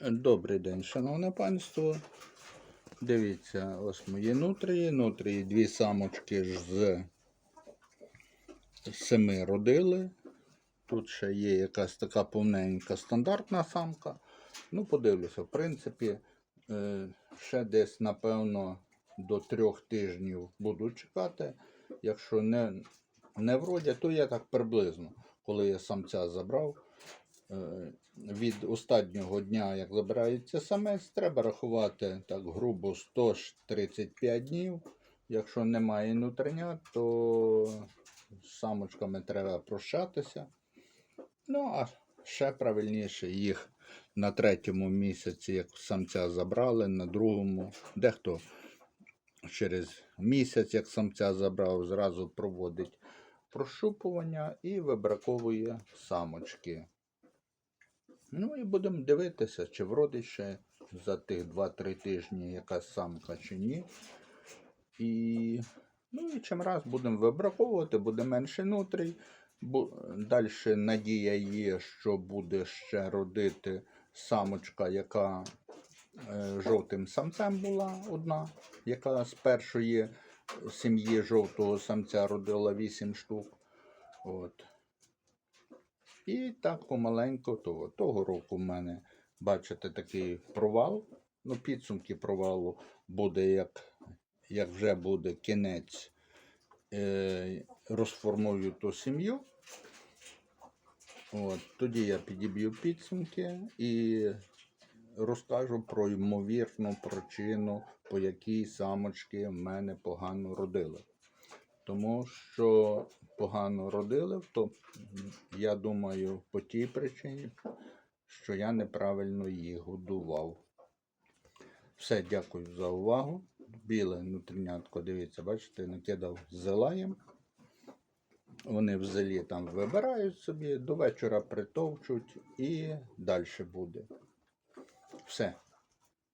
Добрий день, шановне панство. Дивіться, ось мої нутрії. Нутрії дві самочки ж з семи родили. Тут ще є якась така повненька стандартна самка. Ну, подивлюся, в принципі, е, ще десь, напевно, до трьох тижнів буду чекати. Якщо не, не вродять, то я так приблизно, коли я самця забрав. Е, Від останнього дня, як забирається самець, треба рахувати так грубо 135 днів. Якщо немає нутринят, то з самочками треба прощатися. Ну, а ще правильніше їх на третьому місяці, як самця забрали, на другому, дехто через місяць, як самця забрав, зразу проводить прощупування і вибраковує самочки. Ну і будемо дивитися, чи вродить ще за тих 2-3 тижні якась самка чи ні. І, ну, і чим раз будемо вибраковувати, буде менше нутрій. Далі надія є, що буде ще родити самочка, яка е, жовтим самцем була одна, яка з першої сім'ї жовтого самця родила 8 штук. От. І так помаленьку того. Того року в мене, бачите, такий провал. Ну, підсумки провалу буде, як, як вже буде кінець, е, розформую ту сім'ю. От, тоді я підіб'ю підсумки і розкажу про ймовірну причину, по якій самочки в мене погано родили. Тому що погано родили, то я думаю, по тій причині, що я неправильно їх годував. Все, дякую за увагу. Біле нутрінятко, дивіться, бачите, накидав зелаєм. Вони в зелі там вибирають собі, до вечора притовчуть і далі буде. Все.